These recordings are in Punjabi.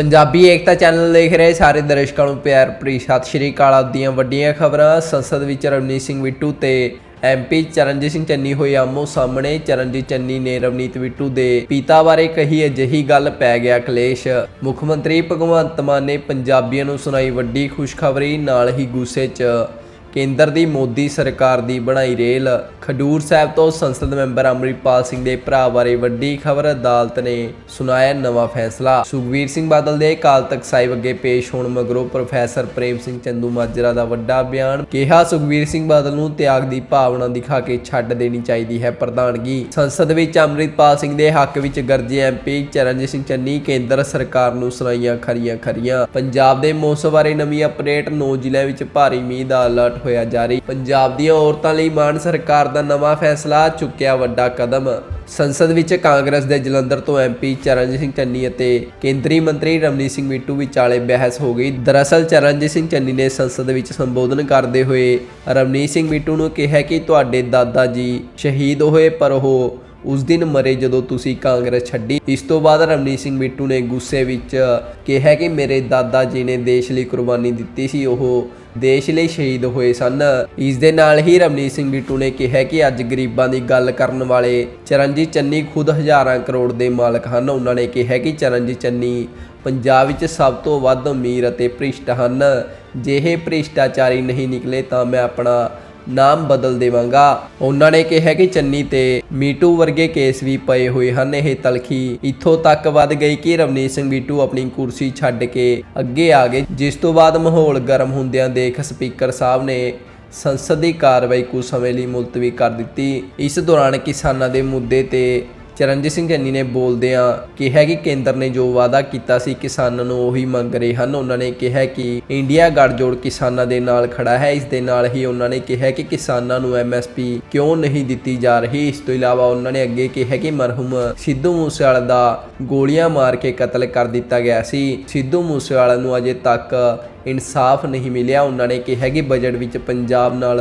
ਪੰਜਾਬੀ ਏਕਤਾ ਚੈਨਲ ਦੇਖ ਰਹੇ ਸਾਰੇ ਦਰਸ਼ਕਾਂ ਨੂੰ ਪਿਆਰ ਭਰੀ ਸਤਿ ਸ਼੍ਰੀ ਅਕਾਲ। ਆਪ ਦੀਆਂ ਵੱਡੀਆਂ ਖਬਰਾਂ, ਸੰਸਦ ਵਿੱਚ ਰਵਨੀਤ ਸਿੰਘ ਬਿੱਟੂ ਤੇ ਐਮਪੀ ਚਰਨਜੀਤ ਸਿੰਘ ਚੰਨੀ ਹੋਏ ਆਮੋ ਸਾਹਮਣੇ। ਚਰਨਜੀਤ ਚੰਨੀ ਨੇ ਰਵਨੀਤ ਬਿੱਟੂ ਦੇ ਪਿਤਾ ਬਾਰੇ ਕਹੀ, ਅਜਿਹੀ ਗੱਲ ਪੈ ਗਿਆ ਕਲੇਸ਼। ਮੁੱਖ ਮੰਤਰੀ ਭਗਵੰਤ ਮਾਨ ਨੇ ਪੰਜਾਬੀਆਂ ਨੂੰ ਸੁਣਾਈ ਵੱਡੀ ਖੁਸ਼ਖਬਰੀ, ਨਾਲ ਹੀ ਗੁੱਸੇ 'ਚ ਕੇਂਦਰ ਦੀ ਮੋਦੀ ਸਰਕਾਰ ਦੀ ਬਣਾਈ ਰੇਲ, ਖਡੂਰ ਸਾਹਿਬ ਤੋਂ ਸੰਸਦ ਮੈਂਬਰ ਅਮਰਿਤਪਾਲ ਸਿੰਘ ਦੇ ਭਰਾ ਬਾਰੇ ਵੱਡੀ ਖਬਰ ਅਦਾਲਤ ਨੇ ਸੁਣਾਇਆ ਨਵਾਂ ਫੈਸਲਾ। ਸੁਖਵੀਰ ਸਿੰਘ ਬਾਦਲ ਦੇ ਅਕਾਲ ਤਖਤ ਸਾਹਿਬ ਅੱਗੇ ਪੇਸ਼ ਹੋਣ ਮਗਰੋਂ ਪ੍ਰੋਫੈਸਰ ਪ੍ਰੇਮ ਸਿੰਘ ਚੰਦੂ ਮਾਜਰਾ ਦਾ ਵੱਡਾ ਬਿਆਨ ਕਿਹਾ, ਸੁਖਵੀਰ ਸਿੰਘ ਬਾਦਲ ਨੂੰ ਤਿਆਗ ਦੀ ਭਾਵਨਾ ਦਿਖਾ ਕੇ ਛੱਡ ਦੇਣੀ ਚਾਹੀਦੀ ਹੈ ਪ੍ਰਧਾਨਗੀ। ਸੰਸਦ ਵਿੱਚ ਅਮਰਿਤਪਾਲ ਸਿੰਘ ਦੇ ਹੱਕ ਵਿੱਚ ਗਰਜੇ ਐਮਪੀ ਚਰਨਜੀਤ ਸਿੰਘ ਚੰਨੀ ਕੇਂਦਰ ਸਰਕਾਰ ਨੂੰ ਸੁਣਾਈਆਂ ਖਰੀਆਂ ਖਰੀਆਂ ਪੰਜਾਬ ਦੇ ਮੌਸਮ ਬਾਰੇ ਨਵੀਂ ਅਪਡੇਟ 9 ਜ਼ਿਲ੍ਹਿਆਂ ਵਿੱਚ ਭਾਰੀ ਮੀਂਹ ਦਾ ਅਲਰਟ ਹੋਇਆ ਜਾਰੀ। ਪੰਜਾਬ ਦੀਆਂ ਔਰਤਾਂ ਲਈ ਮਾਨ ਸਰਕਾਰ ਦਾ ਨਵਾਂ ਫੈਸਲਾ ਚੁੱਕਿਆ ਵੱਡਾ ਕਦਮ। ਸੰਸਦ ਵਿੱਚ ਕਾਂਗਰਸ ਦੇ ਜਲੰਧਰ ਤੋਂ ਐਮਪੀ ਚਰਨਜੀਤ ਸਿੰਘ ਚੰਨੀ ਅਤੇ ਕੇਂਦਰੀ ਮੰਤਰੀ ਰਮਨੀਤ ਸਿੰਘ ਬਿੱਟੂ ਵਿਚਾਲੇ ਬਹਿਸ ਹੋ ਗਈ। ਦਰਅਸਲ ਚਰਨਜੀਤ ਸਿੰਘ ਚੰਨੀ ਨੇ ਸੰਸਦ ਵਿੱਚ ਸੰਬੋਧਨ ਕਰਦੇ ਹੋਏ ਰਮਨੀਤ ਸਿੰਘ ਬਿੱਟੂ ਨੂੰ ਕਿਹਾ ਕਿ ਤੁਹਾਡੇ ਦਾਦਾ ਜੀ ਸ਼ਹੀਦ ਹੋਏ ਪਰ ਉਹ ਉਸ ਦਿਨ ਮਰੇ ਜਦੋਂ ਤੁਸੀਂ ਕਾਂਗਰਸ ਛੱਡੀ। ਇਸ ਤੋਂ ਬਾਅਦ ਰਮਨੀਤ ਸਿੰਘ ਬਿੱਟੂ ਨੇ ਗੁੱਸੇ ਵਿੱਚ ਕਿਹਾ ਕਿ ਮੇਰੇ ਦਾਦਾ ਜੀ ਨੇ ਦੇਸ਼ ਲਈ ਕੁਰਬਾਨੀ ਦਿੱਤੀ ਸੀ, ਉਹ ਦੇਸ਼ ਲਈ ਸ਼ਹੀਦ ਹੋਏ ਸਨ। ਇਸ ਦੇ ਨਾਲ ਹੀ ਰਮਨੀਤ ਸਿੰਘ ਬਿੱਟੂ ਨੇ ਕਿਹਾ ਕਿ ਅੱਜ ਗਰੀਬਾਂ ਦੀ ਗੱਲ ਕਰਨ ਵਾਲੇ ਚਰਨਜੀਤ ਚੰਨੀ ਖੁਦ ਹਜ਼ਾਰਾਂ ਕਰੋੜ ਦੇ ਮਾਲਕ ਹਨ। ਉਹਨਾਂ ਨੇ ਕਿਹਾ ਕਿ ਚਰਨਜੀਤ ਚੰਨੀ ਪੰਜਾਬ ਵਿੱਚ ਸਭ ਤੋਂ ਵੱਧ ਅਮੀਰ ਅਤੇ ਭ੍ਰਿਸ਼ਟ ਹਨ। ਜੇ ਇਹ ਭ੍ਰਿਸ਼ਟਾਚਾਰੀ ਨਹੀਂ ਨਿਕਲੇ ਤਾਂ ਮੈਂ ਆਪਣਾ ਨਾਮ ਬਦਲ ਦੇਵਾਂਗਾ। ਉਹਨਾਂ ਨੇ ਕਿਹਾ ਕਿ ਚੰਨੀ ਤੇ ਮੀਟੂ ਵਰਗੇ ਕੇਸ ਵੀ ਪਏ ਹੋਏ ਹਨ। ਇਹ ਤਲਖੀ ਇੱਥੋਂ ਤੱਕ ਵੱਧ ਗਈ ਕਿ ਰਵਨੀਤ ਸਿੰਘ ਬੀਟੂ ਆਪਣੀ ਕੁਰਸੀ ਛੱਡ ਕੇ ਅੱਗੇ ਆ ਗਏ, ਜਿਸ ਤੋਂ ਬਾਅਦ ਮਾਹੌਲ ਗਰਮ ਹੁੰਦਿਆਂ ਦੇਖ ਸਪੀਕਰ ਸਾਹਿਬ ਨੇ ਸੰਸਦ ਦੀ ਕਾਰਵਾਈ ਕੁਝ ਸਮੇਂ ਲਈ ਮੁਲਤਵੀ ਕਰ ਦਿੱਤੀ। ਇਸ ਦੌਰਾਨ ਕਿਸਾਨਾਂ ਦੇ ਮੁੱਦੇ ਤੇ ਚਰਨਜੀਤ ਸਿੰਘ ਚੰਨੀ ਨੇ ਬੋਲਦਿਆਂ ਕਿਹਾ ਕਿ ਕੇਂਦਰ ਨੇ ਜੋ ਵਾਅਦਾ ਕੀਤਾ ਸੀ, ਕਿਸਾਨਾਂ ਨੂੰ ਉਹੀ ਮੰਗ ਰਹੇ ਹਨ। ਉਹਨਾਂ ਨੇ ਕਿਹਾ ਕਿ ਇੰਡੀਆ ਗੱਠਜੋੜ ਕਿਸਾਨਾਂ ਦੇ ਨਾਲ ਖੜਾ ਹੈ। ਇਸ ਦੇ ਨਾਲ ਹੀ ਉਹਨਾਂ ਨੇ ਕਿਹਾ ਕਿ ਕਿਸਾਨਾਂ ਨੂੰ ਐਮਐਸਪੀ ਕਿਉਂ ਨਹੀਂ ਦਿੱਤੀ ਜਾ ਰਹੀ? ਇਸ ਤੋਂ ਇਲਾਵਾ ਉਹਨਾਂ ਨੇ ਅੱਗੇ ਕਿਹਾ ਕਿ ਮਰਹੂਮ ਸਿੱਧੂ ਮੂਸੇਵਾਲਾ ਦਾ ਗੋਲੀਆਂ ਮਾਰ ਕੇ ਕਤਲ ਕਰ ਦਿੱਤਾ ਗਿਆ ਸੀ। ਸਿੱਧੂ ਮੂਸੇਵਾਲਾ ਨੂੰ ਅਜੇ ਤੱਕ ਇਨਸਾਫ ਨਹੀਂ ਮਿਲਿਆ। ਉਹਨਾਂ ਨੇ ਕਿਹਾ ਕਿ ਬਜਟ ਵਿੱਚ ਪੰਜਾਬ ਨਾਲ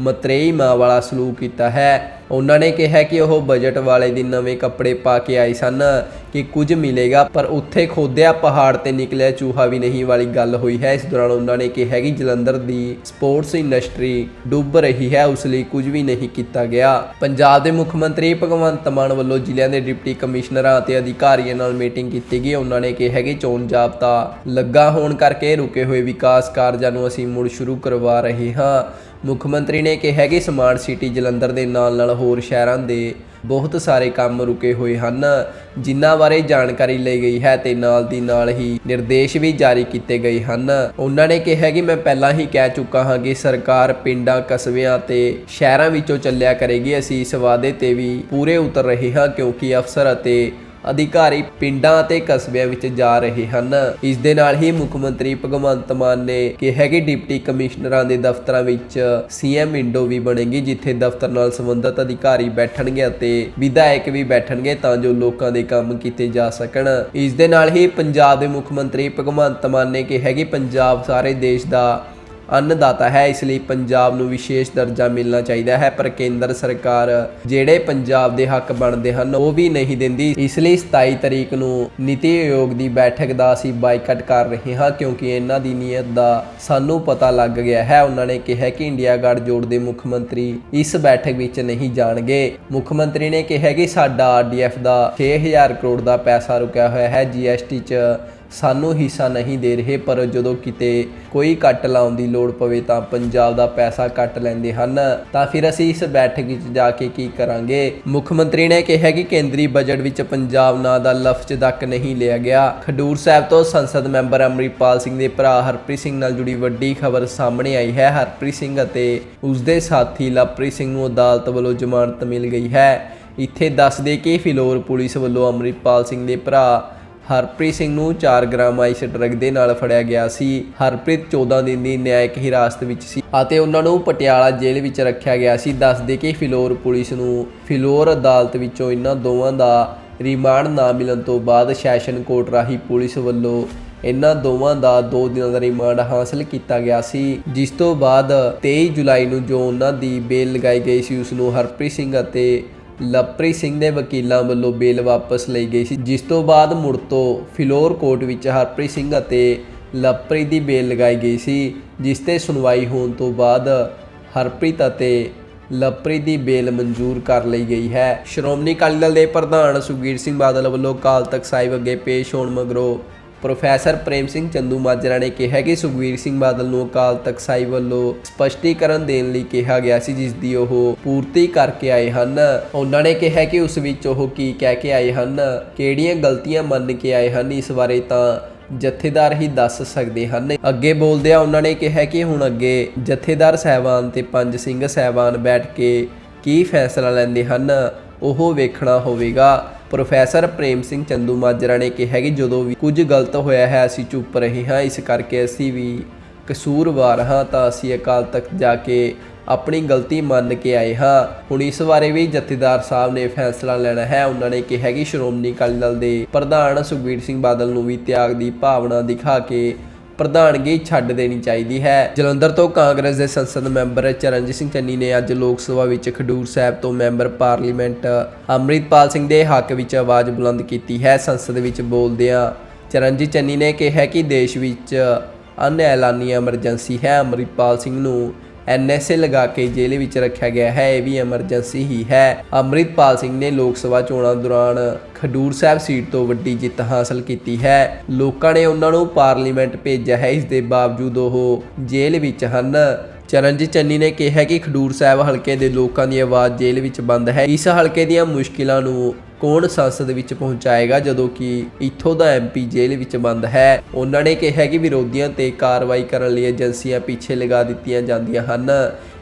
ਮਤਰੇਈ ਮਾਂ ਵਾਲਾ ਸਲੂਕ ਕੀਤਾ ਹੈ। ਉਹਨਾਂ ਨੇ ਕਿਹਾ ਕਿ ਉਹ ਬਜਟ ਵਾਲੇ ਦਿਨ ਨਵੇਂ ਕੱਪੜੇ ਪਾ ਕੇ ਆਏ ਸਨ। ਕਿ ਕੁਝ ਮਿਲੇਗਾ, ਪਰ ਉੱਥੇ ਖੋਦਿਆ ਪਹਾੜ ਤੇ ਨਿਕਲਿਆ ਚੂਹਾ ਵੀ ਨਹੀਂ ਵਾਲੀ ਗੱਲ ਹੋਈ ਹੈ। ਇਸ ਦੌਰਾਨ ਉਹਨਾਂ ਨੇ ਕਿਹਾ ਕਿ ਜਲੰਧਰ ਦੀ ਸਪੋਰਟਸ ਇੰਡਸਟਰੀ ਡੁੱਬ ਰਹੀ ਹੈ, ਉਸ ਲਈ ਕੁਝ ਵੀ ਨਹੀਂ ਕੀਤਾ ਗਿਆ। ਪੰਜਾਬ ਦੇ ਮੁੱਖ ਮੰਤਰੀ ਭਗਵੰਤ ਮਾਨ ਵੱਲੋਂ ਜ਼ਿਲ੍ਹਿਆਂ ਦੇ ਡਿਪਟੀ ਕਮਿਸ਼ਨਰਾਂ ਅਤੇ ਅਧਿਕਾਰੀਆਂ ਨਾਲ ਮੀਟਿੰਗ ਕੀਤੀ ਗਈ। ਉਹਨਾਂ ਨੇ ਕਿਹਾ ਕਿ ਚੋਣ ਜਾਬਤਾ ਲੱਗਾ ਹੋਣ ਕਰਕੇ ਰੁਕੇ ਹੋਏ ਵਿਕਾਸ ਕਾਰਜਾਂ ਨੂੰ ਅਸੀਂ ਮੁੜ ਸ਼ੁਰੂ ਕਰਵਾ ਰਹੇ ਹਾਂ। ਮੁੱਖ ਮੰਤਰੀ ਨੇ ਕਿਹਾ ਕਿ ਸਮਾਰਟ ਸਿਟੀ ਜਲੰਧਰ ਦੇ ਨਾਲ-ਨਾਲ ਹੋਰ ਸ਼ਹਿਰਾਂ ਦੇ ਬਹੁਤ ਸਾਰੇ ਕੰਮ ਰੁਕੇ ਹੋਏ ਹਨ, ਜਿਨ੍ਹਾਂ ਬਾਰੇ ਜਾਣਕਾਰੀ ਲਈ ਗਈ ਹੈ ਤੇ ਨਾਲ ਦੀ ਨਾਲ ਹੀ ਨਿਰਦੇਸ਼ ਵੀ ਜਾਰੀ ਕੀਤੇ ਗਏ ਹਨ। ਉਹਨਾਂ ਨੇ ਕਿਹਾ ਕਿ ਮੈਂ ਪਹਿਲਾਂ ਹੀ ਕਹਿ ਚੁੱਕਾ ਹਾਂ ਕਿ ਸਰਕਾਰ ਪਿੰਡਾਂ, ਕਸਬਿਆਂ ਤੇ ਸ਼ਹਿਰਾਂ ਵਿੱਚੋਂ ਚੱਲਿਆ ਕਰੇਗੀ। ਅਸੀਂ ਇਸ ਵਾਅਦੇ ਤੇ ਵੀ ਪੂਰੇ ਉਤਰ ਰਹੇ ਹਾਂ, ਕਿਉਂਕਿ ਅਫਸਰ ਅਤੇ ਅਧਿਕਾਰੀ ਪਿੰਡਾਂ ਅਤੇ ਕਸਬਿਆਂ ਵਿੱਚ ਜਾ ਰਹੇ ਹਨ। ਇਸ ਦੇ ਨਾਲ ਹੀ ਮੁੱਖ ਮੰਤਰੀ ਭਗਵੰਤ ਮਾਨ ਨੇ ਕਿਹਾ ਕਿ ਡਿਪਟੀ ਕਮਿਸ਼ਨਰਾਂ ਦੇ ਦਫ਼ਤਰਾਂ ਵਿੱਚ ਸੀਐਮ ਵਿੰਡੋ ਵੀ ਬਣੇਗੀ, ਜਿੱਥੇ ਦਫ਼ਤਰ ਨਾਲ ਸੰਬੰਧਿਤ ਅਧਿਕਾਰੀ ਬੈਠਣਗੇ ਅਤੇ ਵਿਧਾਇਕ ਵੀ ਬੈਠਣਗੇ ਤਾਂ ਜੋ ਲੋਕਾਂ ਦੇ ਕੰਮ ਕੀਤੇ ਜਾ ਸਕਣ। ਇਸ ਦੇ ਨਾਲ ਹੀ ਪੰਜਾਬ ਦੇ ਮੁੱਖ ਮੰਤਰੀ ਭਗਵੰਤ ਮਾਨ ਨੇ ਕਿਹਾ ਕਿ ਪੰਜਾਬ ਸਾਰੇ ਦੇਸ਼ ਦਾ ਅੰਨਦਾਤਾ ਹੈ, ਇਸ ਲਈ ਪੰਜਾਬ ਨੂੰ ਵਿਸ਼ੇਸ਼ ਦਰਜਾ ਮਿਲਣਾ ਚਾਹੀਦਾ ਹੈ। ਪਰ ਕੇਂਦਰ ਸਰਕਾਰ ਜਿਹੜੇ ਪੰਜਾਬ ਦੇ ਹੱਕ ਬਣਦੇ ਹਨ, ਉਹ ਵੀ ਨਹੀਂ ਦਿੰਦੀ। ਇਸ ਲਈ 27 ਤਰੀਕ ਨੂੰ ਨੀਤੀ ਆਯੋਗ ਦੀ ਬੈਠਕ ਦਾ ਅਸੀਂ ਬਾਈਕਾਟ ਕਰ ਰਹੇ ਹਾਂ, ਕਿਉਂਕਿ ਇਹਨਾਂ ਦੀ ਨੀਅਤ ਦਾ ਸਾਨੂੰ ਪਤਾ ਲੱਗ ਗਿਆ ਹੈ। ਉਹਨਾਂ ਨੇ ਕਿਹਾ ਕਿ ਇੰਡੀਆ ਗੱਠਜੋੜ ਦੇ ਮੁੱਖ ਮੰਤਰੀ ਇਸ ਬੈਠਕ ਵਿੱਚ ਨਹੀਂ ਜਾਣਗੇ। ਮੁੱਖ ਮੰਤਰੀ ਨੇ ਕਿਹਾ ਕਿ ਸਾਡਾ ਆਰਡੀਐਫ ਦਾ 6000 ਕਰੋੜ ਦਾ ਪੈਸਾ ਰੁਕਿਆ ਹੋਇਆ ਹੈ। ਜੀਐਸਟੀ 'ਚ ਸਾਨੂੰ ਹਿੱਸਾ ਨਹੀਂ ਦੇ ਰਹੇ, ਪਰ ਜਦੋਂ ਕਿਤੇ ਕੋਈ ਕੱਟ ਲਾਉਣ ਦੀ ਲੋੜ ਪਵੇ ਤਾਂ ਪੰਜਾਬ ਦਾ ਪੈਸਾ ਕੱਟ ਲੈਂਦੇ ਹਨ। ਤਾਂ ਫਿਰ ਅਸੀਂ ਇਸ ਬੈਠਕ ਵਿੱਚ ਜਾ ਕੇ ਕੀ ਕਰਾਂਗੇ? ਮੁੱਖ ਮੰਤਰੀ ਨੇ ਕਿਹਾ ਕਿ ਕੇਂਦਰੀ ਬਜਟ ਵਿੱਚ ਪੰਜਾਬ ਨਾਂ ਦਾ ਲਫ਼ਜ਼ ਤੱਕ ਨਹੀਂ ਲਿਆ ਗਿਆ। ਖਡੂਰ ਸਾਹਿਬ ਤੋਂ ਸੰਸਦ ਮੈਂਬਰ ਅਮਰਿਤਪਾਲ ਸਿੰਘ ਦੇ ਭਰਾ ਹਰਪ੍ਰੀਤ ਸਿੰਘ ਨਾਲ ਜੁੜੀ ਵੱਡੀ ਖਬਰ ਸਾਹਮਣੇ ਆਈ ਹੈ। ਹਰਪ੍ਰੀਤ ਸਿੰਘ ਅਤੇ ਉਸ ਦੇ ਸਾਥੀ ਲਵਪ੍ਰੀਤ ਸਿੰਘ ਨੂੰ ਅਦਾਲਤ ਵੱਲੋਂ ਜ਼ਮਾਨਤ ਮਿਲ ਗਈ ਹੈ। ਇੱਥੇ ਦੱਸ ਦੇ ਕਿ ਫਿਲੌਰ ਪੁਲਿਸ ਵੱਲੋਂ ਅਮਰਿਤਪਾਲ ਸਿੰਘ ਦੇ ਭਰਾ ਹਰਪ੍ਰੀਤ ਸਿੰਘ ਨੂੰ 4 ਗ੍ਰਾਮ ਆਈਸ ਡਰੱਗ ਦੇ ਨਾਲ ਫੜਿਆ ਗਿਆ ਸੀ। ਹਰਪ੍ਰੀਤ 14 ਦਿਨ ਦੀ ਨਿਆਇਕ ਹਿਰਾਸਤ ਵਿੱਚ ਸੀ ਅਤੇ ਉਹਨਾਂ ਨੂੰ ਪਟਿਆਲਾ ਜੇਲ੍ਹ ਵਿੱਚ ਰੱਖਿਆ ਗਿਆ ਸੀ। ਦੱਸਦੇ ਕਿ ਫਿਲੌਰ ਪੁਲਿਸ ਨੂੰ ਫਿਲੌਰ ਅਦਾਲਤ ਵਿੱਚੋਂ ਇਹਨਾਂ ਦੋਵਾਂ ਦਾ ਰਿਮਾਂਡ ਨਾ ਮਿਲਣ ਤੋਂ ਬਾਅਦ ਸੈਸ਼ਨ ਕੋਰਟ ਰਾਹੀਂ ਪੁਲਿਸ ਵੱਲੋਂ ਇਹਨਾਂ ਦੋਵਾਂ ਦਾ 2 ਦਿਨਾਂ ਦਾ ਰਿਮਾਂਡ ਹਾਸਲ ਕੀਤਾ ਗਿਆ ਸੀ। ਜਿਸ ਤੋਂ ਬਾਅਦ 23 ਜੁਲਾਈ ਨੂੰ ਜੋ ਉਹਨਾਂ ਦੀ ਬੇਲ ਲਗਾਈ ਗਈ ਸੀ, ਉਸ ਨੂੰ ਹਰਪ੍ਰੀਤ ਸਿੰਘ ਅਤੇ ਲਵਪ੍ਰੀਤ ਸਿੰਘ ਦੇ ਵਕੀਲਾਂ ਵੱਲੋਂ ਬੇਲ ਵਾਪਸ ਲਈ ਗਈ ਸੀ, ਜਿਸ ਤੋਂ ਬਾਅਦ ਮੁੜ ਤੋਂ ਫਿਲੌਰ ਕੋਰਟ ਵਿੱਚ ਹਰਪ੍ਰੀਤ ਸਿੰਘ ਅਤੇ ਲਵਪ੍ਰੀਤ ਦੀ ਬੇਲ ਲਗਾਈ ਗਈ ਸੀ, ਜਿਸ ਤੇ ਸੁਣਵਾਈ ਹੋਣ ਤੋਂ ਬਾਅਦ ਹਰਪ੍ਰੀਤ ਅਤੇ ਲਵਪ੍ਰੀਤ ਦੀ ਬੇਲ ਮਨਜ਼ੂਰ ਕਰ ਲਈ ਗਈ ਹੈ। ਸ਼੍ਰੋਮਣੀ ਅਕਾਲੀ ਦਲ ਦੇ ਪ੍ਰਧਾਨ ਸੁਖਬੀਰ ਸਿੰਘ ਬਾਦਲ ਵੱਲੋਂ ਕਾਲ ਤਖਤ ਸਾਹਿਬ ਅੱਗੇ ਪੇਸ਼ ਹੋਣ ਮਗਰੋਂ ਪ੍ਰੋਫੈਸਰ ਪ੍ਰੇਮ ਸਿੰਘ ਚੰਦੂ ਮਾਜਰਾ ਨੇ ਕਿਹਾ ਕਿ ਸੁਖਬੀਰ ਸਿੰਘ ਬਾਦਲ ਨੂੰ ਅਕਾਲ ਤਖਤ ਸਾਹਿਬ ਵੱਲੋਂ ਸਪਸ਼ਟੀਕਰਨ ਦੇਣ ਲਈ ਕਿਹਾ ਗਿਆ ਸੀ, ਜਿਸ ਦੀ ਉਹ ਪੂਰਤੀ ਕਰਕੇ ਆਏ ਹਨ। ਉਹਨਾਂ ਨੇ ਕਿਹਾ ਕਿ ਉਸ ਵਿੱਚ ਉਹ ਕੀ ਕਹਿ ਕੇ ਆਏ ਹਨ, ਕਿਹੜੀਆਂ ਗਲਤੀਆਂ ਮੰਨ ਕੇ ਆਏ ਹਨ, ਇਸ ਬਾਰੇ ਤਾਂ ਜਥੇਦਾਰ ਹੀ ਦੱਸ ਸਕਦੇ ਹਨ। ਅੱਗੇ ਬੋਲਦਿਆਂ ਉਹਨਾਂ ਨੇ ਕਿਹਾ ਕਿ ਹੁਣ ਅੱਗੇ ਜਥੇਦਾਰ ਸਹਿਬਾਨ ਤੇ ਪੰਜ ਸਿੰਘ ਸਹਿਬਾਨ ਬੈਠ ਕੇ ਕੀ ਫੈਸਲਾ ਲੈਂਦੇ ਹਨ, ਉਹ ਵੇਖਣਾ ਹੋਵੇਗਾ। ਪ੍ਰੋਫੈਸਰ ਪ੍ਰੇਮ ਸਿੰਘ ਚੰਦੂ ਮਾਜਰਾ ਨੇ ਕਿਹਾ ਕਿ ਜਦੋਂ ਵੀ ਕੁਝ ਗਲਤ ਹੋਇਆ ਹੈ, ਅਸੀਂ ਚੁੱਪ ਰਹੇ ਹਾਂ। ਇਸ ਕਰਕੇ ਅਸੀਂ ਵੀ ਕਸੂਰਵਾਰ ਹਾਂ ਤਾਂ ਅਸੀਂ ਅਕਾਲ ਤਖਤ ਜਾ ਕੇ ਆਪਣੀ ਗਲਤੀ ਮੰਨ ਕੇ ਆਏ ਹਾਂ। ਹੁਣ ਇਸ ਬਾਰੇ ਵੀ ਜਥੇਦਾਰ ਸਾਹਿਬ ਨੇ ਫੈਸਲਾ ਲੈਣਾ ਹੈ। ਉਹਨਾਂ ਨੇ ਕਿਹਾ ਕਿ ਸ਼੍ਰੋਮਣੀ ਅਕਾਲੀ ਦਲ ਦੇ ਪ੍ਰਧਾਨ ਸੁਖਬੀਰ ਸਿੰਘ ਬਾਦਲ ਨੂੰ ਵੀ ਤਿਆਗ ਦੀ ਭਾਵਨਾ ਦਿਖਾ ਕੇ ਪ੍ਰਧਾਨਗੀ ਛੱਡ ਦੇਣੀ ਚਾਹੀਦੀ ਹੈ। ਜਲੰਧਰ ਤੋਂ ਕਾਂਗਰਸ ਦੇ ਸੰਸਦ ਮੈਂਬਰ ਚਰਨਜੀਤ ਸਿੰਘ ਚੰਨੀ ਨੇ ਅੱਜ ਲੋਕ ਸਭਾ ਵਿੱਚ ਖਡੂਰ ਸਾਹਿਬ ਤੋਂ ਮੈਂਬਰ ਪਾਰਲੀਮੈਂਟ ਅੰਮ੍ਰਿਤਪਾਲ ਸਿੰਘ ਦੇ ਹੱਕ ਵਿੱਚ ਆਵਾਜ਼ ਬੁਲੰਦ ਕੀਤੀ ਹੈ। ਸੰਸਦ ਵਿੱਚ ਬੋਲਦਿਆਂ ਚਰਨਜੀਤ ਚੰਨੀ ਨੇ ਕਿਹਾ ਕਿ ਦੇਸ਼ ਵਿੱਚ ਅਨਐਲਾਨੀ ਐਮਰਜੈਂਸੀ ਹੈ। ਅੰਮ੍ਰਿਤਪਾਲ ਸਿੰਘ ਨੂੰ ਐਨਐਸਏ ਲਗਾ ਕੇ ਜੇਲ੍ਹ ਵਿੱਚ ਰੱਖਿਆ ਗਿਆ ਹੈ। ਇਹ ਵੀ ਐਮਰਜੈਂਸੀ ਹੀ ਹੈ। ਅੰਮ੍ਰਿਤਪਾਲ ਸਿੰਘ ਨੇ ਲੋਕ ਸਭਾ ਚੋਣਾਂ ਦੌਰਾਨ ਖਡੂਰ ਸਾਹਿਬ ਸੀਟ ਤੋਂ ਵੱਡੀ ਜਿੱਤ ਹਾਸਲ ਕੀਤੀ ਹੈ। ਲੋਕਾਂ ਨੇ ਉਹਨਾਂ ਨੂੰ ਪਾਰਲੀਮੈਂਟ ਭੇਜਿਆ ਹੈ। ਇਸ ਦੇ ਬਾਵਜੂਦ ਉਹ ਜੇਲ੍ਹ ਵਿੱਚ ਹਨ। ਚਰਨਜੀਤ ਚੰਨੀ ਨੇ ਕਿਹਾ ਕਿ ਖਡੂਰ ਸਾਹਿਬ ਹਲਕੇ ਦੇ ਲੋਕਾਂ ਦੀ ਆਵਾਜ਼ ਜੇਲ੍ਹ ਵਿੱਚ ਬੰਦ ਹੈ। ਇਸ ਹਲਕੇ ਦੀਆਂ ਮੁਸ਼ਕਿਲਾਂ ਨੂੰ ਕੌਣ ਸੰਸਦ ਵਿੱਚ ਪਹੁੰਚਾਏਗਾ, ਜਦੋਂ ਕਿ ਇੱਥੋਂ ਦਾ ਐਮਪੀ ਜੇਲ੍ਹ ਵਿੱਚ ਬੰਦ ਹੈ। ਉਹਨਾਂ ਨੇ ਕਿਹਾ ਕਿ ਵਿਰੋਧੀਆਂ ਤੇ ਕਾਰਵਾਈ ਕਰਨ ਲਈ ਏਜੰਸੀਆਂ ਪਿੱਛੇ ਲਗਾ ਦਿੱਤੀਆਂ ਜਾਂਦੀਆਂ ਹਨ।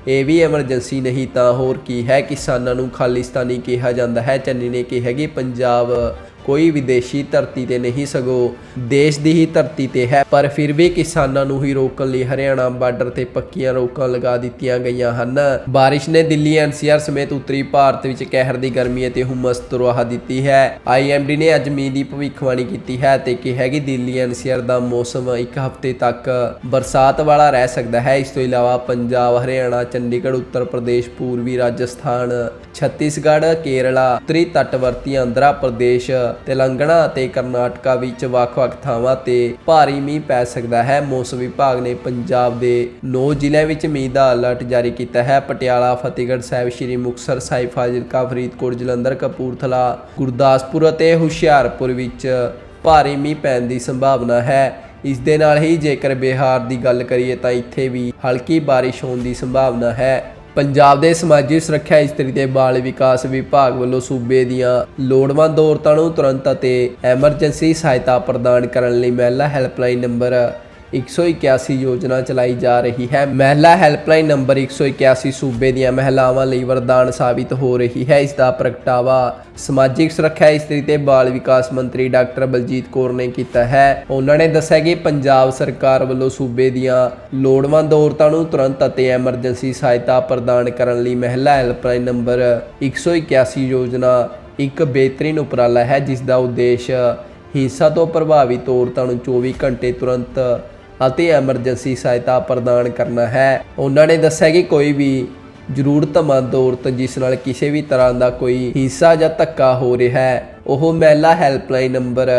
ਇਹ ਵੀ ਐਮਰਜੈਂਸੀ ਨਹੀਂ ਤਾਂ ਹੋਰ ਕੀ ਹੈ। ਕਿਸਾਨਾਂ ਨੂੰ ਖਾਲਿਸਤਾਨੀ ਕਿਹਾ ਜਾਂਦਾ ਹੈ। ਚੰਨੀ ਨੇ ਕਿਹਾ ਕਿ ਪੰਜਾਬ ਕੋਈ ਵਿਦੇਸ਼ੀ ਧਰਤੀ ਤੇ ਨਹੀਂ ਸਗੋਂ ਦੇਸ਼ ਦੀ ਹੀ ਧਰਤੀ ਤੇ ਹੈ। ਪਰ ਫਿਰ ਵੀ ਕਿਸਾਨਾਂ ਨੂੰ ਹੀ ਰੋਕਣ ਲਈ ਹਰਿਆਣਾ ਬਾਰਡਰ ਤੇ ਪੱਕੀਆਂ ਰੋਕਾਂ ਲਗਾ ਦਿੱਤੀਆਂ ਗਈਆਂ ਹਨ। ਬਾਰਿਸ਼ ਨੇ ਦਿੱਲੀ ਐਨਸੀਆਰ ਸਮੇਤ ਉੱਤਰੀ ਭਾਰਤ ਵਿੱਚ ਕਹਿਰ ਦੀ ਗਰਮੀ ਅਤੇ ਹੁਮਸ ਤੋਂ ਦਿੱਤੀ ਹੈ। ਆਈਐਮਡੀ ਨੇ ਅੱਜ ਮੀਂਹ ਦੀ ਭਵਿੱਖਬਾਣੀ ਕੀਤੀ ਹੈ ਤੇ ਕਿਹਾ ਕਿ ਦਿੱਲੀ ਐਨਸੀਆਰ ਦਾ ਮੌਸਮ ਇੱਕ ਹਫ਼ਤੇ ਤੱਕ ਬਰਸਾਤ ਵਾਲਾ ਰਹਿ ਸਕਦਾ ਹੈ। ਇਸ ਤੋਂ ਇਲਾਵਾ ਪੰਜਾਬ, ਹਰਿਆਣਾ, ਚੰਡੀਗੜ੍ਹ, ਉੱਤਰ ਪ੍ਰਦੇਸ਼, ਪੂਰਬੀ ਰਾਜਸਥਾਨ, ਛੱਤੀਸਗੜ੍ਹ, ਕੇਰਲਾ, ਉੱਤਰੀ ਤੱਟਵਰਤੀ ਆਂਧਰਾ ਪ੍ਰਦੇਸ਼ ਤੇਲੰਗਾਨਾ ਅਤੇ ਕਰਨਾਟਕਾ ਵਿੱਚ ਵੱਖ-ਵੱਖ ਥਾਵਾਂ ਤੇ ਭਾਰੀ ਮੀਂਹ ਪੈ ਸਕਦਾ ਹੈ। ਮੌਸਮ ਵਿਭਾਗ ਨੇ ਪੰਜਾਬ ਦੇ 9 ਜ਼ਿਲ੍ਹਿਆਂ ਵਿੱਚ ਮੀਂਹ ਦਾ ਅਲਰਟ ਜਾਰੀ ਕੀਤਾ ਹੈ। ਪਟਿਆਲਾ, ਫਤਿਹਗੜ੍ਹ ਸਾਹਿਬ, ਸ਼੍ਰੀ ਮੁਕਤਸਰ ਸਾਹਿਬ, ਫਾਜ਼ਿਲਕਾ, ਫਰੀਦਕੋਟ, ਜਲੰਧਰ, ਕਪੂਰਥਲਾ, ਗੁਰਦਾਸਪੁਰ ਅਤੇ ਹੁਸ਼ਿਆਰਪੁਰ ਵਿੱਚ ਭਾਰੀ ਮੀਂਹ ਪੈਣ ਦੀ ਸੰਭਾਵਨਾ ਹੈ। ਇਸ ਦੇ ਨਾਲ ਹੀ ਜੇਕਰ ਬਿਹਾਰ ਦੀ ਗੱਲ ਕਰੀਏ ਤਾਂ ਇੱਥੇ ਵੀ ਹਲਕੀ ਬਾਰਿਸ਼ ਹੋਣ ਦੀ ਸੰਭਾਵਨਾ ਹੈ। ਪੰਜਾਬ ਦੇ ਸਮਾਜਿਕ ਸੁਰੱਖਿਆ ਇਸਤਰੀ ਤੇ ਬਾਲ ਵਿਕਾਸ ਵਿਭਾਗ ਵੱਲੋਂ ਸੂਬੇ ਦੀਆਂ ਲੋੜਵੰਦ ਔਰਤਾਂ ਨੂੰ ਤੁਰੰਤ ਅਤੇ ਐਮਰਜੈਂਸੀ ਸਹਾਇਤਾ ਪ੍ਰਦਾਨ ਕਰਨ ਲਈ ਮਹਿਲਾ ਹੈਲਪਲਾਈਨ ਨੰਬਰ 181 ਯੋਜਨਾ ਚਲਾਈ ਜਾ ਰਹੀ ਹੈ। ਮਹਿਲਾ ਹੈਲਪਲਾਈਨ ਨੰਬਰ 181 ਸੂਬੇ ਦੀਆਂ ਮਹਿਲਾਵਾਂ ਲਈ ਵਰਦਾਨ ਸਾਬਿਤ ਹੋ ਰਹੀ ਹੈ। ਇਸ ਦਾ ਪ੍ਰਗਟਾਵਾ ਸਮਾਜਿਕ ਸੁਰੱਖਿਆ ਇਸਤਰੀ ਤੇ ਬਾਲ ਵਿਕਾਸ ਮੰਤਰੀ ਡਾਕਟਰ ਬਲਜੀਤ ਕੌਰ ਨੇ ਕੀਤਾ ਹੈ। ਉਹਨਾਂ ਨੇ ਦੱਸਿਆ ਕਿ ਪੰਜਾਬ ਸਰਕਾਰ ਵੱਲੋਂ ਸੂਬੇ ਦੀਆਂ ਲੋੜਵੰਦ ਔਰਤਾਂ ਨੂੰ ਤੁਰੰਤ ਅਤੇ ਐਮਰਜੈਂਸੀ ਸਹਾਇਤਾ ਪ੍ਰਦਾਨ ਕਰਨ ਲਈ ਮਹਿਲਾ ਹੈਲਪਲਾਈਨ ਨੰਬਰ 181 ਯੋਜਨਾ ਇੱਕ ਬਿਹਤਰੀਨ ਉਪਰਾਲਾ ਹੈ, ਜਿਸ ਦਾ ਉਦੇਸ਼ ਹਿੰਸਾ ਤੋਂ ਪ੍ਰਭਾਵਿਤ ਔਰਤਾਂ ਨੂੰ 24 ਘੰਟੇ ਤੁਰੰਤ ਅਤੇ ਐਮਰਜੈਂਸੀ ਸਹਾਇਤਾ ਪ੍ਰਦਾਨ ਕਰਨਾ ਹੈ। ਉਹਨਾਂ ਨੇ ਦੱਸਿਆ ਕਿ ਕੋਈ ਵੀ ਜ਼ਰੂਰਤਮੰਦ ਔਰਤ ਜਿਸ ਨਾਲ ਕਿਸੇ ਵੀ ਤਰ੍ਹਾਂ ਦਾ ਕੋਈ ਹਿੱਸਾ ਜਾਂ ਧੱਕਾ ਹੋ ਰਿਹਾ ਹੈ, ਉਹ ਮਹਿਲਾ ਹੈਲਪਲਾਈਨ ਨੰਬਰ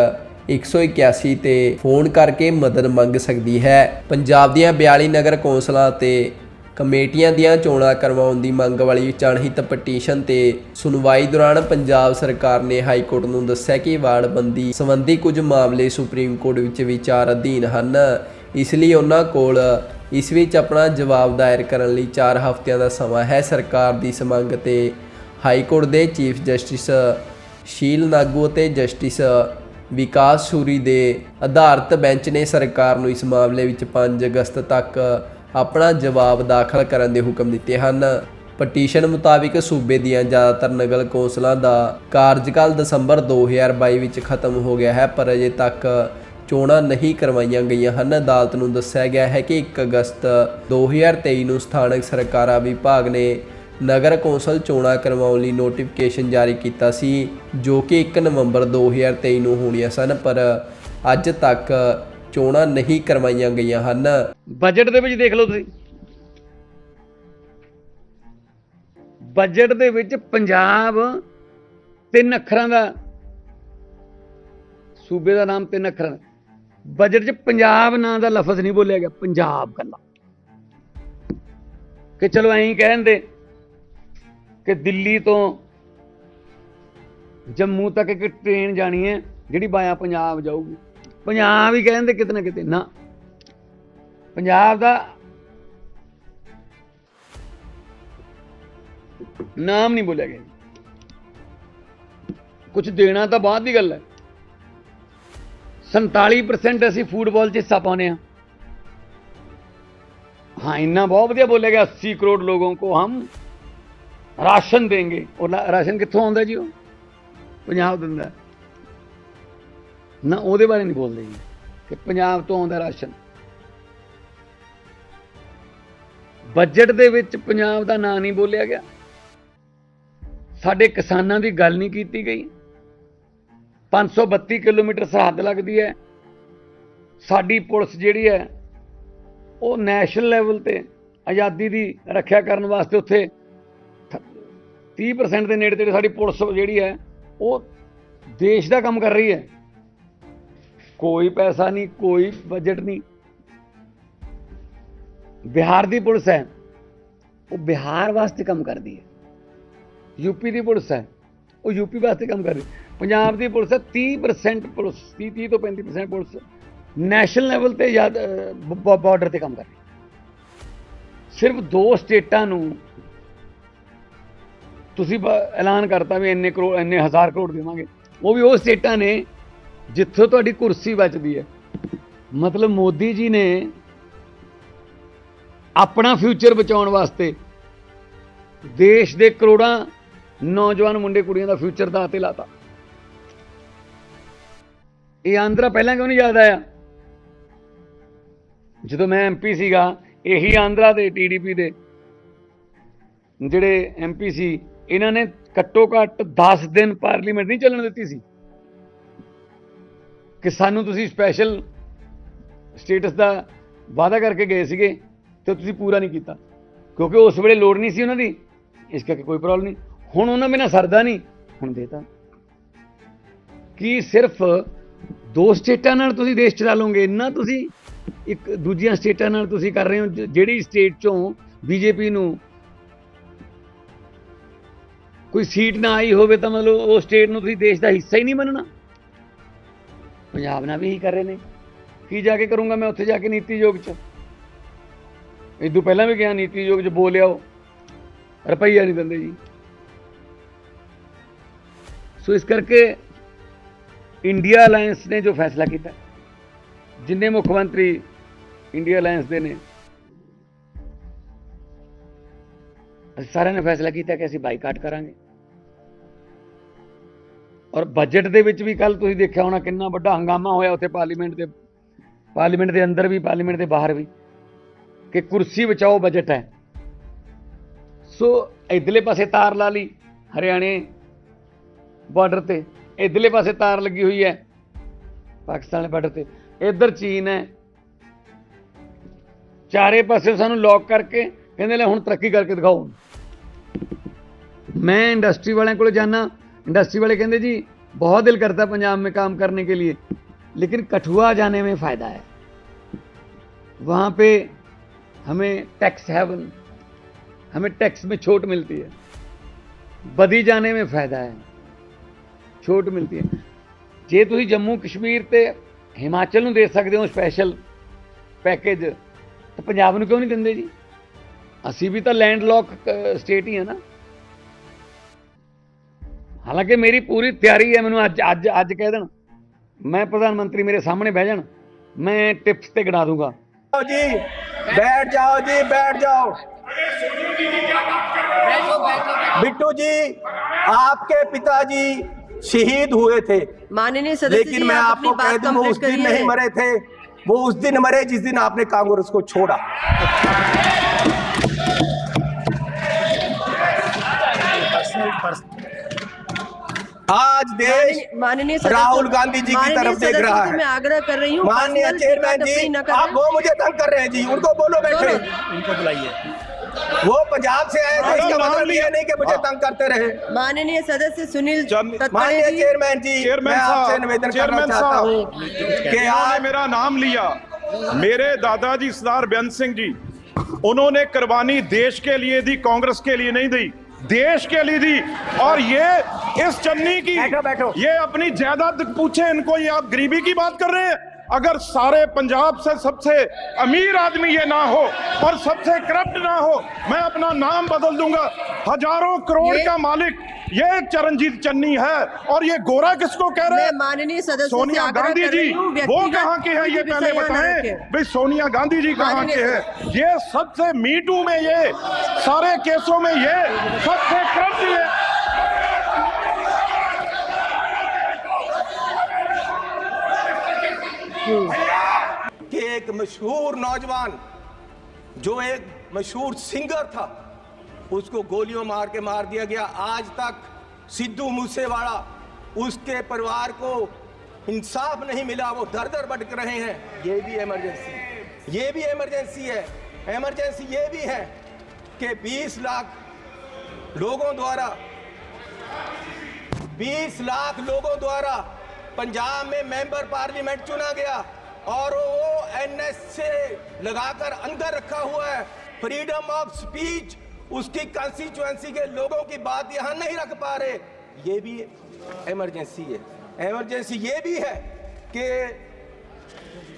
181 ਤੇ ਫੋਨ ਕਰਕੇ ਮਦਦ ਮੰਗ ਸਕਦੀ ਹੈ। ਪੰਜਾਬ ਦੀਆਂ 42 ਨਗਰ ਕੌਂਸਲਾਂ ਤੇ ਕਮੇਟੀਆਂ ਦੀਆਂ ਚੋਣਾਂ ਕਰਵਾਉਣ ਦੀ ਮੰਗ ਵਾਲੀ ਜਨਹਿਤ ਪਟੀਸ਼ਨ ਤੇ ਸੁਣਵਾਈ ਦੌਰਾਨ ਪੰਜਾਬ ਸਰਕਾਰ ਨੇ ਹਾਈ ਕੋਰਟ ਨੂੰ ਦੱਸਿਆ ਕਿ ਵਾਰਡਬੰਦੀ ਸੰਬੰਧੀ ਕੁਝ ਮਾਮਲੇ ਸੁਪਰੀਮ ਕੋਰਟ ਵਿੱਚ ਵਿਚਾਰ ਅਧੀਨ ਹਨ। ਇਸ ਲਈ ਉਹਨਾਂ ਕੋਲ ਇਸ ਵਿੱਚ ਆਪਣਾ ਜਵਾਬ ਦਾਇਰ ਕਰਨ ਲਈ 4 ਹਫ਼ਤਿਆਂ ਦਾ ਸਮਾਂ ਹੈ। ਸਰਕਾਰ ਦੀ ਇਸ ਮੰਗ ਤੇ ਹਾਈ ਕੋਰਟ ਦੇ ਚੀਫ ਜਸਟਿਸ ਸ਼ੀਲ ਨਾਗੂ ਅਤੇ ਜਸਟਿਸ ਵਿਕਾਸ ਸੂਰੀ ਦੇ ਆਧਾਰਿਤ ਬੈਂਚ ਨੇ ਸਰਕਾਰ ਨੂੰ ਇਸ ਮਾਮਲੇ ਵਿੱਚ 5 ਅਗਸਤ ਤੱਕ ਆਪਣਾ ਜਵਾਬ ਦਾਖਲ ਕਰਨ ਦੇ ਹੁਕਮ ਦਿੱਤੇ ਹਨ। ਪਟੀਸ਼ਨ ਮੁਤਾਬਿਕ ਸੂਬੇ ਦੀਆਂ ਜ਼ਿਆਦਾਤਰ ਨਗਰ ਕੌਂਸਲਾਂ ਦਾ ਕਾਰਜਕਾਲ ਦਸੰਬਰ 2022 ਵਿੱਚ ਖਤਮ ਹੋ ਗਿਆ ਹੈ, ਪਰ ਅਜੇ ਤੱਕ ਚੋਣਾਂ ਨਹੀਂ ਕਰਵਾਈਆਂ ਗਈਆਂ ਹਨ। ਅਦਾਲਤ ਨੂੰ ਦੱਸਿਆ ਗਿਆ ਹੈ ਕਿ 1 ਅਗਸਤ 2023 ਨੂੰ ਸਥਾਨਕ ਸਰਕਾਰਾਂ ਵਿਭਾਗ ਨੇ ਨਗਰ ਕੌਂਸਲ ਚੋਣਾਂ ਕਰਵਾਉਣ ਲਈ ਨੋਟੀਫਿਕੇਸ਼ਨ ਜਾਰੀ ਕੀਤਾ ਸੀ, ਜੋ ਕਿ 1 ਨਵੰਬਰ 2023 ਨੂੰ ਹੋਣੀਆਂ ਸਨ, ਪਰ ਅੱਜ ਤੱਕ ਚੋਣਾਂ ਨਹੀਂ ਕਰਵਾਈਆਂ ਗਈਆਂ ਹਨ। ਬਜਟ ਦੇ ਵਿੱਚ ਦੇਖ ਲਓ ਤੁਸੀਂ। ਬਜਟ ਦੇ ਵਿੱਚ ਪੰਜਾਬ ਤਿੰਨ ਅੱਖਰਾਂ ਦਾ, ਸੂਬੇ ਦਾ ਨਾਮ ਤਿੰਨ ਅੱਖਰਾਂ ਦਾ। ਬਜਟ 'ਚ ਪੰਜਾਬ ਨਾਂ ਦਾ ਲਫ਼ਜ਼ ਨਹੀਂ ਬੋਲਿਆ ਗਿਆ, ਪੰਜਾਬ ਕੱਲਾ ਕਿ ਚਲੋ ਐਂ ਕਹਿੰਦੇ ਕਿ ਦਿੱਲੀ ਤੋਂ ਜੰਮੂ ਤੱਕ ਇੱਕ ਟ੍ਰੇਨ ਜਾਣੀ ਹੈ, ਜਿਹੜੀ ਬਾਇਆ ਪੰਜਾਬ ਜਾਊਗੀ। ਪੰਜਾਬ ਹੀ ਕਹਿੰਦੇ ਕਿਤੇ ਨਾ ਕਿਤੇ, ਨਾ। ਪੰਜਾਬ ਦਾ ਨਾਮ ਨਹੀਂ ਬੋਲਿਆ ਗਿਆ। ਕੁਝ ਦੇਣਾ ਤਾਂ ਬਾਅਦ ਦੀ ਗੱਲ ਹੈ। 47% ਅਸੀਂ ਫੁੱਟਬਾਲ 'ਚ ਹਿੱਸਾ ਪਾਉਂਦੇ ਆ हाँ इन्ना बहुत वजिया बोलेगा अस्सी करोड़ लोगों को हम राशन देंगे और राशन कितों आता जी पंजाब दिता ना वो बारे नहीं बोलते जी कि पंजाब तो आता राशन ਬਜਟ ਦੇ ਵਿੱਚ ਪੰਜਾਬ ਦਾ ਨਾਂ ਨਹੀਂ ਬੋਲਿਆ ਗਿਆ ਸਾਡੇ ਕਿਸਾਨਾਂ ਦੀ ਗੱਲ ਨਹੀਂ ਕੀਤੀ ਗਈ 532 ਕਿਲੋਮੀਟਰ ਸਰਹੱਦ ਲੱਗਦੀ ਹੈ। ਸਾਡੀ ਪੁਲਿਸ ਜਿਹੜੀ ਹੈ, ਉਹ ਨੈਸ਼ਨਲ ਲੈਵਲ ਤੇ ਆਜ਼ਾਦੀ ਦੀ ਰੱਖਿਆ ਕਰਨ ਵਾਸਤੇ ਉੱਥੇ ਥ- 30% ਦੇ ਨੇੜੇ ਤੇੜੇ ਸਾਡੀ ਪੁਲਿਸ ਜਿਹੜੀ ਹੈ, ਉਹ ਦੇਸ਼ ਦਾ ਕੰਮ ਕਰ ਰਹੀ ਹੈ। ਕੋਈ ਪੈਸਾ ਨਹੀਂ, ਕੋਈ ਬਜਟ ਨਹੀਂ। ਬਿਹਾਰ ਦੀ ਪੁਲਿਸ ਹੈ, ਉਹ ਬਿਹਾਰ ਵਾਸਤੇ ਕੰਮ ਕਰਦੀ ਹੈ। ਯੂਪੀ ਦੀ ਪੁਲਿਸ ਹੈ। ਉਹ ਯੂਪੀ ਵਾਸਤੇ ਕੰਮ ਕਰ ਰਹੀ। ਪੰਜਾਬ ਦੀ ਪੁਲਿਸ ਹੈ 30% ਪੁਲਿਸ 30 30 ਤੋਂ 35% ਪੁਲਿਸ ਨੈਸ਼ਨਲ ਲੈਵਲ ਤੇ ਯਾਦ ਬਾਰਡਰ ਤੇ ਕੰਮ ਕਰ ਰਹੀ। ਸਿਰਫ ਦੋ ਸਟੇਟਾਂ ਨੂੰ ਤੁਸੀਂ ਐਲਾਨ ਕਰਤਾ ਵੀ ਇੰਨੇ ਕਰੋੜ ਇੰਨੇ ਹਜ਼ਾਰ ਕਰੋੜ ਦੇਵਾਂਗੇ। ਉਹ ਵੀ ਉਹ ਸਟੇਟਾਂ ਨੇ ਜਿੱਥੋਂ ਤੁਹਾਡੀ ਕੁਰਸੀ ਬਚਦੀ ਹੈ। ਮਤਲਬ ਮੋਦੀ ਜੀ ਨੇ ਆਪਣਾ ਫਿਊਚਰ ਬਚਾਉਣ ਵਾਸਤੇ ਦੇਸ਼ ਦੇ ਕਰੋੜਾਂ ਨੌਜਵਾਨ ਮੁੰਡੇ ਕੁੜੀਆਂ ਦਾ ਫਿਊਚਰ ਦਾ ਤੇ ਲਾਤਾ। ਇਹ ਆਂਧਰਾ ਪਹਿਲਾਂ ਕਿਉਂ ਨਹੀਂ ਯਾਦ ਆਇਆ? ਜਦੋਂ ਮੈਂ ਐਮਪੀ ਸੀਗਾ, ਇਹੀ ਆਂਧਰਾ ਦੇ ਟੀਡੀਪੀ ਦੇ ਜਿਹੜੇ ਐਮਪੀ ਸੀ, ਇਹਨਾਂ ਨੇ ਘੱਟੋ ਘੱਟ 10 ਦਿਨ ਪਾਰਲੀਮੈਂਟ ਨਹੀਂ ਚੱਲਣ ਦਿੱਤੀ ਸੀ ਕਿ ਸਾਨੂੰ ਤੁਸੀਂ ਸਪੈਸ਼ਲ ਸਟੇਟਸ ਦਾ ਵਾਅਦਾ ਕਰਕੇ ਗਏ ਸੀਗੇ ਤੇ ਤੁਸੀਂ ਪੂਰਾ ਨਹੀਂ ਕੀਤਾ। ਕਿਉਂਕਿ ਉਸ ਵੇਲੇ ਲੋੜ ਨਹੀਂ ਸੀ ਉਹਨਾਂ ਦੀ। ਇਸ ਕਰਕੇ ਕੋਈ ਪ੍ਰੋਬਲਮ ਨਹੀਂ। ਹੁਣ ਉਹਨਾਂ ਬਿਨਾਂ ਸਰਦਾ ਨਹੀਂ। ਹੁਣ ਦੇਤਾ। ਕੀ ਸਿਰਫ ਦੋ ਸਟੇਟਾਂ ਨਾਲ ਤੁਸੀਂ ਦੇਸ਼ ਚਲਾ ਲਓਗੇ? ਇੰਨਾ ਤੁਸੀਂ ਇੱਕ ਦੂਜੀਆਂ ਸਟੇਟਾਂ ਨਾਲ ਤੁਸੀਂ ਕਰ ਰਹੇ ਹੋ ਜਿਹੜੀ ਸਟੇਟ ਚੋਂ ਬੀਜੇਪੀ ਨੂੰ ਕੋਈ ਸੀਟ ਨਾ ਆਈ ਹੋਵੇ ਤਾਂ ਮਤਲਬ ਉਹ ਸਟੇਟ ਨੂੰ ਤੁਸੀਂ ਦੇਸ਼ ਦਾ ਹਿੱਸਾ ਹੀ ਨਹੀਂ ਮੰਨਣਾ। ਪੰਜਾਬ ਨਾਲ ਵੀ ਇਹੀ ਕਰ ਰਹੇ ਨੇ। ਕੀ ਜਾ ਕੇ ਕਰੂੰਗਾ ਮੈਂ ਉੱਥੇ ਜਾ ਕੇ ਨੀਤੀ ਯੋਗ ਚ? ਇਦੋਂ ਪਹਿਲਾਂ ਵੀ ਗਿਆ ਨੀਤੀ ਯੋਗ ਚ ਬੋਲਿਆ ਉਹ। ਰੁਪਈਆ ਨਹੀਂ ਦਿੰਦੇ ਜੀ। ਸੋ ਇਸ ਕਰਕੇ ਇੰਡੀਆ ਅਲਾਈਅੰਸ ਨੇ ਜੋ ਫੈਸਲਾ ਕੀਤਾ, ਜਿੰਨੇ ਮੁੱਖ ਮੰਤਰੀ ਇੰਡੀਆ ਅਲਾਈਅੰਸ ਦੇ ਨੇ, ਅਸੀਂ ਸਾਰਿਆਂ ਨੇ ਫੈਸਲਾ ਕੀਤਾ ਕਿ ਅਸੀਂ ਬਾਈਕਾਟ ਕਰਾਂਗੇ। ਔਰ ਬਜਟ ਦੇ ਵਿੱਚ ਵੀ ਕੱਲ ਤੁਸੀਂ ਦੇਖਿਆ ਹੋਣਾ ਕਿੰਨਾ ਵੱਡਾ ਹੰਗਾਮਾ ਹੋਇਆ ਉੱਥੇ ਪਾਰਲੀਮੈਂਟ ਦੇ ਪਾਰਲੀਮੈਂਟ ਦੇ ਅੰਦਰ ਵੀ ਪਾਰਲੀਮੈਂਟ ਦੇ ਬਾਹਰ ਵੀ, ਕਿ ਕੁਰਸੀ ਬਚਾਓ ਬਜਟ ਹੈ। ਸੋ ਇਧਰਲੇ ਪਾਸੇ ਤਾਰ ਲਾ ਲਈ, ਹਰਿਆਣੇ ਬਾਰਡਰ ਤੇ ਇਧਰਲੇ ਪਾਸੇ ਤਾਰ ਲੱਗੀ ਹੋਈ ਹੈ ਪਾਕਿਸਤਾਨ ਦੇ ਬਾਰਡਰ ਤੇ ਇੱਧਰ ਚੀਨ ਹੈ ਚਾਰੇ ਪਾਸੇ ਸਾਨੂੰ ਲੌਕ ਕਰਕੇ ਕਹਿੰਦੇ ਲੈ ਹੁਣ ਤਰੱਕੀ ਕਰਕੇ ਦਿਖਾਓ मैं इंडस्ट्री वाले को जाना इंडस्ट्री वाले कहते जी बहुत दिल करता है पंजाब में काम करने के लिए लेकिन कठुआ जाने में फ़ायदा है वहाँ पे हमें टैक्स हेवन हमें टैक्स में छूट मिलती है बदी जाने में फ़ायदा है ਛੋਟ ਮਿਲਦੀ ਹੈ ਜੇ ਤੁਸੀਂ ਜੰਮੂ ਕਸ਼ਮੀਰ ਤੇ ਹਿਮਾਚਲ ਨੂੰ ਦੇ ਸਕਦੇ ਹੋ ਸਪੈਸ਼ਲ ਪੈਕੇਜ ਤਾਂ ਪੰਜਾਬ ਨੂੰ ਕਿਉਂ ਨਹੀਂ ਦਿੰਦੇ ਜੀ ਅਸੀਂ ਵੀ ਤਾਂ ਲੈਂਡ ਲੋਕ ਸਟੇਟ ਹੀ ਹੈ ਨਾ ਹਾਲਾਂਕਿ ਮੇਰੀ ਪੂਰੀ ਤਿਆਰੀ ਹੈ ਮੈਨੂੰ ਅੱਜ ਅੱਜ ਅੱਜ ਕਹਿ ਦੇਣ ਮੈਂ ਪ੍ਰਧਾਨ ਮੰਤਰੀ ਮੇਰੇ ਸਾਹਮਣੇ ਬਹਿ ਜਾਣ ਮੈਂ ਟਿਪਸ ਤੇ ਗਿਣਾ ਦੂੰਗਾ जाओ जी बैठ जाओ जी बैठ जाओ बिट्टू जी आपके पिताजी शहीद हुए थे। माननीय सदस्य लेकिन मैं आप आपको कह दूँ वो उस दिन नहीं मरे थे। वो उस दिन मरे जिस दिन आपने कांग्रेस को छोड़ा। आज देश माननीय- राहुल गांधी जी की तरफ़ देख रहा है। मैं आग्रह कर रही हूँ माननीय चेयरमैन जी आप वो मुझे तंग कर रहे हैं जी उनको बोलो बैठे। उनको बुलाइए। वो पंजाब से आए थे इसका मतलब ये नहीं कि मुझे हाँ। तंग करते रहे। माननीय सदस्य सुनील माननीय चेयरमैन जी। चेयरमैन मैं आपसे साहब निवेदन करना चेयरमैन चाहता साहब। हूँ कि आज मेरा नाम लिया मेरे दादाजी सरदार बेंत सिंह जी उन्होंने कुर्बानी देश के लिए दी कांग्रेस के लिए नहीं दी देश के लिए दी। और ये इस चन्नी की बैठो, बैठो। ये अपनी जायदाद पूछे इनको ये आप गरीबी की बात कर रहे हैं? अगर सारे पंजाब से सबसे अमीर आदमी ये ना हो और सबसे करप्ट ना हो मैं अपना नाम बदल दूँगा। हज़ारों करोड़ का मालिक ये चरणजीत चन्नी है और ये गोरा किसको कह रहे हैं? माननीय सदस्य सोनिया गांधी जी वो कहाँ के हैं ये पहले बताएँ? भाई सोनिया गांधी जी कहाँ के हैं? ये सबसे मीटू में ये सारे केसों में ये सबसे करप्ट ये कि एक मशहूर नौजवान, जो एक मशहूर सिंगर था, उसको गोलियों मार के मार दिया गया। आज तक सिद्धू मूसेवाला उसके परिवार को इंसाफ नहीं मिला, वो दर दर भटक रहे हैं। ये भी इमरजेंसी ये भी इमरजेंसी है। इमरजेंसी ये भी है कि 20 लाख लोगों द्वारा 20 लाख लोगों द्वारा पंजाब में मेंबर पार्लियामेंट चुना गया और वो एनएस से लगाकर अंदर रखा हुआ है। फ्रीडम ऑफ़ स्पीच उसकी कंस्टिट्यूएंसी के लोगों की बात यहाँ नहीं रख पा रहे। ये भी इमरजेंसी है। इमरजेंसी ये भी है कि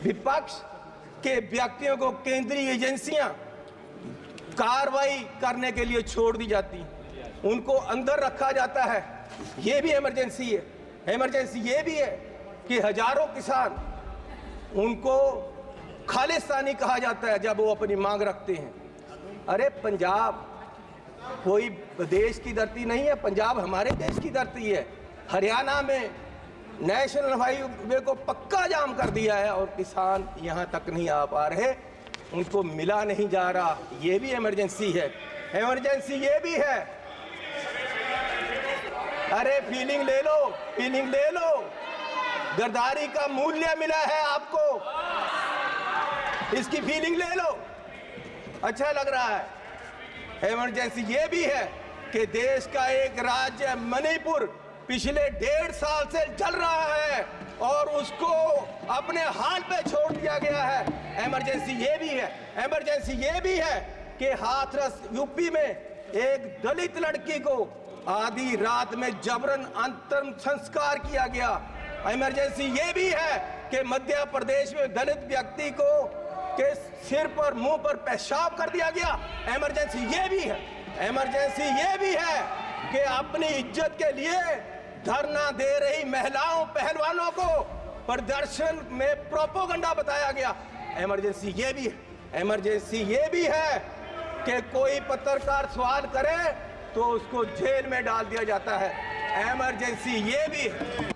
विपक्ष के व्यक्तियों को केंद्रीय एजेंसियाँ कार्रवाई करने के लिए छोड़ दी जाती। उनको अंदर रखा जाता है। ये भी इमरजेंसी है। इमरजेंसी ये भी है कि हज़ारों किसान उनको खालिस्तानी कहा जाता है जब वो अपनी मांग रखते हैं। अरे, पंजाब कोई देश की धरती नहीं है, पंजाब हमारे देश की धरती है। हरियाणा में नेशनल हाईवे को पक्का जाम कर दिया है और किसान यहाँ तक नहीं आ पा रहे, उनको मिला नहीं जा रहा। ये भी इमरजेंसी है। इमरजेंसी ये भी है अरे फीलिंग ले लो फीलिंग ले लो। गद्दारी का मूल्य मिला है आपको। इसकी फीलिंग ले लो। अच्छा लग रहा है। इमरजेंसी ये भी है कि देश का एक राज्य मणिपुर पिछले डेढ़ साल से चल रहा है और उसको अपने हाल पे छोड़ दिया गया है। इमरजेंसी ये भी है। इमरजेंसी ये भी है कि हाथरस यूपी में एक दलित लड़की को आधी रात में जबरन अंतरम संस्कार किया गया। इमरजेंसी ये भी है कि मध्य प्रदेश में दलित व्यक्ति को के सिर पर, मुँह पर पेशाब कर दिया गया। इमरजेंसी ये भी है। इमरजेंसी ये भी है कि अपनी इज़्ज़त के लिए धरना दे रही महिलाओं, पहलवानों को प्रदर्शन में प्रोपोगंडा बताया गया। इमरजेंसी ये भी है। इमरजेंसी ये भी है कि कोई पत्रकार सवाल करे तो उसको जेल में डाल दिया जाता है इमरजेंसी ये भी है